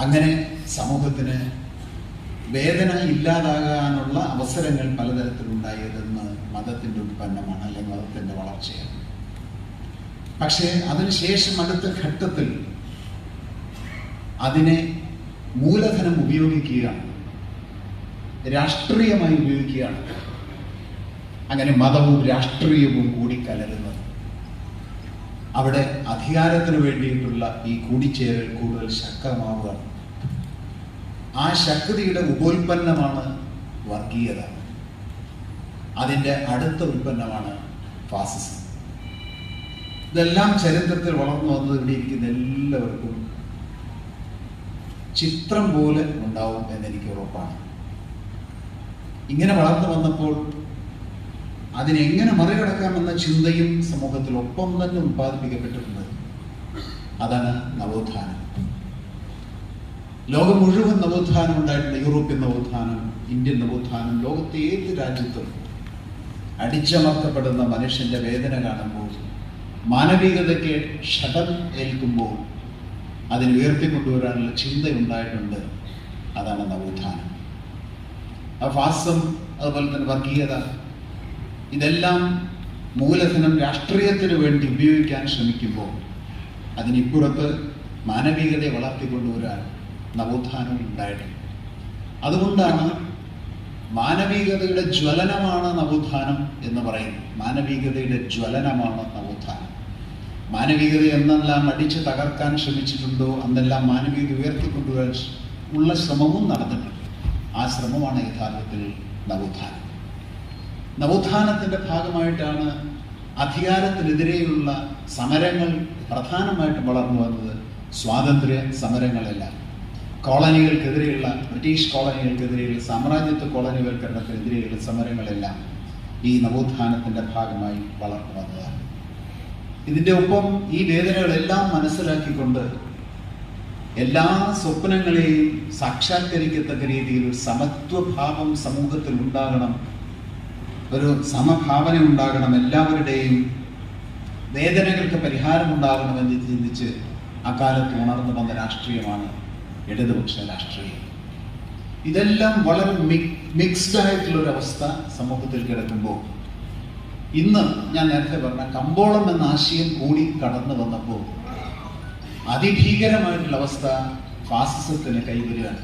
അങ്ങനെ സമൂഹത്തിന് വേദന ഇല്ലാതാകാനുള്ള അവസരങ്ങൾ പലതരത്തിലുണ്ടായതെന്ന് മതത്തിന്റെ ഉൽപ്പന്നമാണ് അല്ലെങ്കിൽ മതത്തിന്റെ വളർച്ചയാണ്. പക്ഷേ അതിനുശേഷം അടുത്ത ഘട്ടത്തിൽ അതിനെ മൂലധനം ഉപയോഗിക്കുകയാണ്. രാഷ്ട്രീയമായി ഉപയോഗിക്കുകയാണ്. അങ്ങനെ മതവും രാഷ്ട്രീയവും കൂടി കലരുന്നത്. അവിടെ അധികാരത്തിന് വേണ്ടിയിട്ടുള്ള ഈ കൂടിച്ചേരൽ കൂടുതൽ ശക്തമാവുകയാണ് ആ ശക്തിയുടെ ഉപോൽപ്പന്നമാണ് വർഗീയത. അതിന്റെ അടുത്ത ഉൽപ്പന്നമാണ് ഫാസിസം. ഇതെല്ലാം ചരിത്രത്തിൽ വളർന്നു വന്നത് ഇവിടെ ഇരിക്കുന്ന എല്ലാവർക്കും ചിത്രം പോലെ ഉണ്ടാവും എന്നെനിക്ക് ഉറപ്പാണ്. ഇങ്ങനെ വളർന്നു വന്നപ്പോൾ അതിനെങ്ങനെ മറികടക്കാമെന്ന ചിന്തയും സമൂഹത്തിൽ ഒപ്പം തന്നെ ഉത്പാദിപ്പിക്കപ്പെട്ടിട്ടുണ്ട് അതാണ് നവോത്ഥാനം. ലോകം മുഴുവൻ നവോത്ഥാനം ഉണ്ടായിട്ടുണ്ട്. യൂറോപ്യൻ നവോത്ഥാനം ഇന്ത്യൻ നവോത്ഥാനം ലോകത്തെ ഏത് രാജ്യത്തും അടിച്ചമർത്തപ്പെടുന്ന മനുഷ്യന്റെ വേദന കാണുമ്പോൾ മാനവികതയ്ക്ക് ക്ഷതം ഏൽക്കുമ്പോൾ അതിന് ഉയർത്തിക്കൊണ്ടുവരാനുള്ള ചിന്ത ഉണ്ടായിട്ടുണ്ട് അതാണ് നവോത്ഥാനം. ആ ഫാസം അതുപോലെ തന്നെ വർഗീയത ഇതെല്ലാം മൂലധനം രാഷ്ട്രീയത്തിന് വേണ്ടി ഉപയോഗിക്കാൻ ശ്രമിക്കുമ്പോൾ അതിനിപ്പുറത്ത് മാനവികതയെ വളർത്തിക്കൊണ്ടുവരാൻ നവോത്ഥാനം ഉണ്ടായിട്ടില്ല അതുകൊണ്ടാണ് മാനവികതയുടെ ജ്വലനമാണ് നവോത്ഥാനം എന്ന് പറയുന്നത്. മാനവികതയുടെ ജ്വലനമാണ് നവോത്ഥാനം. മാനവികത എന്നെല്ലാം അടിച്ച് തകർക്കാൻ ശ്രമിച്ചിട്ടുണ്ടോ അന്നെല്ലാം മാനവികത ഉയർത്തിക്കൊണ്ടുവരാൻ ഉള്ള ശ്രമവും നടന്നിട്ടുണ്ട്. ആ ശ്രമമാണ് യഥാർത്ഥത്തിൽ നവോത്ഥാനം. നവോത്ഥാനത്തിന്റെ ഭാഗമായിട്ടാണ് അധികാരത്തിനെതിരെയുള്ള സമരങ്ങൾ പ്രധാനമായിട്ടും വളർന്നു വന്നത് സ്വാതന്ത്ര്യ സമരങ്ങളെല്ലാം. കോളനികൾക്കെതിരെയുള്ള ബ്രിട്ടീഷ് കോളനികൾക്കെതിരെയുള്ള സാമ്രാജ്യത്വ കോളനിവൽക്കരണത്തിനെതിരെയുള്ള സമരങ്ങളെല്ലാം ഈ നവോത്ഥാനത്തിന്റെ ഭാഗമായി വളർന്നു വന്നതാണ്. ഇതിന്റെ ഒപ്പം ഈ വേദനകളെല്ലാം മനസ്സിലാക്കിക്കൊണ്ട് എല്ലാ സ്വപ്നങ്ങളെയും സാക്ഷാത്കരിക്കത്തക്ക രീതിയിൽ സമത്വഭാവം സമൂഹത്തിൽ ഉണ്ടാകണം ഒരു സമഭാവന ഉണ്ടാകണം എല്ലാവരുടെയും വേദനകൾക്ക് പരിഹാരം പരിഹാരമുണ്ടാകണമെന്ന് ചിന്തിച്ച് അക്കാലത്ത് ഉണർന്നു വന്ന രാഷ്ട്രീയമാണ് ഇടതുപക്ഷ രാഷ്ട്രീയം. ഇതെല്ലാം വളരെ മിക്സ്ഡ് ആയിട്ടുള്ള ഒരു അവസ്ഥ സമൂഹത്തിൽ കിടക്കുമ്പോൾ. ഇന്ന് ഞാൻ നേരത്തെ പറഞ്ഞ കമ്പോളം എന്ന ആശയം കൂടി കടന്നു വന്നപ്പോൾ അതിഭീകരമായിട്ടുള്ള അവസ്ഥ ഫാസിസത്തിന് കൈവരികയാണ്.